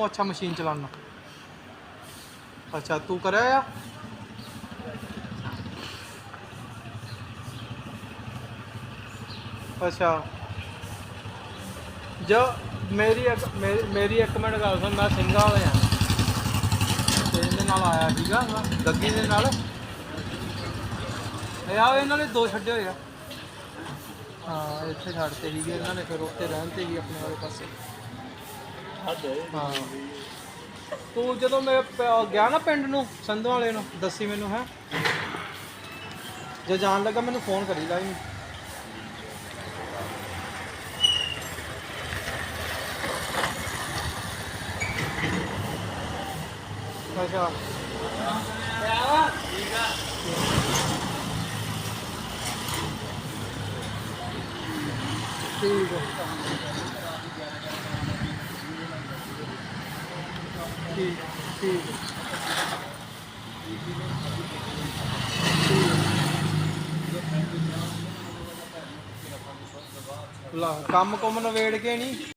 ਤੂੰ ਅੱਛਾ ਮਸ਼ੀਨ ਚਲਾਉਣਾ। ਅੱਛਾ, ਤੂੰ ਕਰਿਆ ਆ? ਅੱਛਾ। ਜੋ, ਮੇਰੀ ਇੱਕ ਮੇਰੀ- ਇੱਕ ਮਿੰਟ ਗੱਲ ਸੁਣ, ਮੈਂ ਸਿੰਘਾਂ ਵਾਲੇ ਤੇ ਇਹਦੇ ਨਾਲ ਆਇਆ ਸੀਗਾ, ਮੈਂ ਗੱਗੀ ਦੇ ਨਾਲ। ਇਹ ਆ ਇਹਨਾਂ ਨੇ ਦੋ ਛੱਡੇ ਹੋਏ ਆ। ਹਾਂ, ਇੱਥੇ ਛੱਡਤੇ ਸੀਗੇ ਇਹਨਾਂ ਨੇ, ਫਿਰ ਉੱਥੇ ਰਹਿਣ ਤੇ ਸੀ ਆਪਣੇ ਵਾਲੇ ਪਾਸੇ। ਹਾਂ। ਤੂੰ ਜਦੋਂ ਮੈਂ ਪ- ਗਿਆ ਨਾ ਪਿੰਡ ਨੂੰ, ਸੰਧੂ ਵਾਲੇ ਨੂੰ, ਦੱਸੀ ਮੈਨੂੰ, ਹੈ? ਜੇ ਜਾਣ ਲੱਗਾ ਮੈਨੂੰ ਫੋਨ ਕਰੀ ਲਾਈ ਅੱਛਾ। ਠੀਕ ਹੈ। ਕੰਮ ਕੁਮ ਨਵੇੜ ਕੇ ਨਹੀਂ